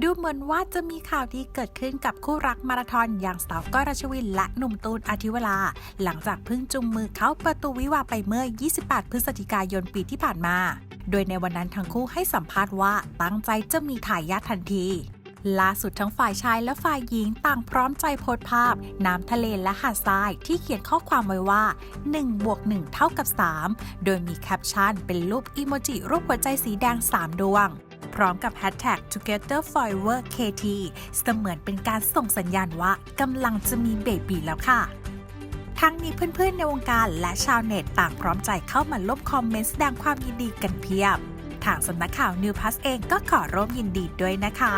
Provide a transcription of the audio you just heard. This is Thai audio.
ดูเหมือนว่าจะมีข่าวดีเกิดขึ้นกับคู่รักมาราธอนอย่างสาวก้อยรัชวินและหนุ่มตูนอาทิวราหลังจากเพิ่งจุงมือเข้าประตูวิวาไปเมื่อ 28 พฤศจิกายนปีที่ผ่านมา โดยในวันนั้นทั้งคู่ให้สัมภาษณ์ว่าตั้งใจจะมีทายาททันทีล่าสุดทั้งฝ่ายชายและฝ่ายหญิงต่างพร้อมใจโพสต์ภาพ น้ำทะเลและหาดทรายที่เขียนข้อความไว้ว่า1บวก1เท่ากับ 3 โดยมีแคปชั่นเป็นรูปอีโมจิรูปหัวใจสีแดง 3 ดวง พร้อมกับแฮชแท็ก Together Forever KT เสมือนเป็นการส่งสัญญาณว่ากำลังจะมีเบบีแล้วค่ะทั้งนี้เพื่อนๆในวงการและชาวเน็ตต่างพร้อมใจเข้ามาลบคอมเมนต์แสดงความยินดีกันเพียบ ทางสำนักข่าวนิวพัสเองก็ขอร่วมยินดีด้วยนะคะ